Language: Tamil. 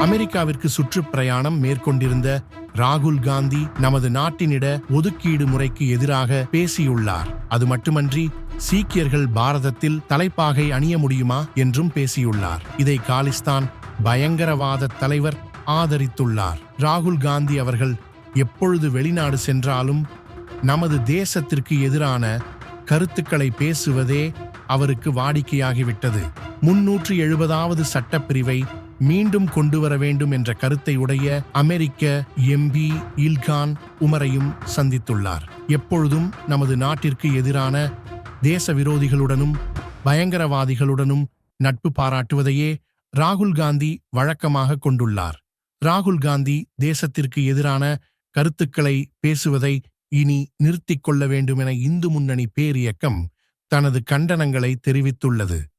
அமெரிக்காவிற்கு சுற்றுப்பிரயாணம் மேற்கொண்டிருந்த ராகுல் காந்தி நமது நாட்டினிட ஒதுக்கீடு முறைக்கு எதிராக பேசியுள்ளார். அது மட்டுமன்றி சீக்கியர்கள் பாரதத்தில் தலைப்பாகை அணிய முடியுமா என்றும் பேசியுள்ளார். இதை காலிஸ்தான் பயங்கரவாத தலைவர் ஆதரித்துள்ளார். ராகுல் காந்தி அவர்கள் எப்பொழுது வெளிநாடு சென்றாலும் நமது தேசத்திற்கு எதிரான கருத்துக்களை பேசுவதே அவருக்கு வாடிக்கையாகிவிட்டது. முன்னூற்று எழுபதாவது சட்டப்பிரிவை மீண்டும் கொண்டு வர வேண்டும் என்ற கருத்தை உடைய அமெரிக்க எம்பி இல்கான் உமரையும் சந்தித்துள்ளார். எப்பொழுதும் நமது நாட்டிற்கு எதிரான தேச விரோதிகளுடனும் பயங்கரவாதிகளுடனும் நட்பு பாராட்டுவதையே ராகுல் காந்தி வழக்கமாக கொண்டுள்ளார். ராகுல் காந்தி தேசத்திற்கு எதிரான கருத்துக்களை பேசுவதை இனி நிறுத்திக் கொள்ள வேண்டுமென இந்து முன்னணி பேரியக்கம் தனது கண்டனங்களை தெரிவித்துள்ளது.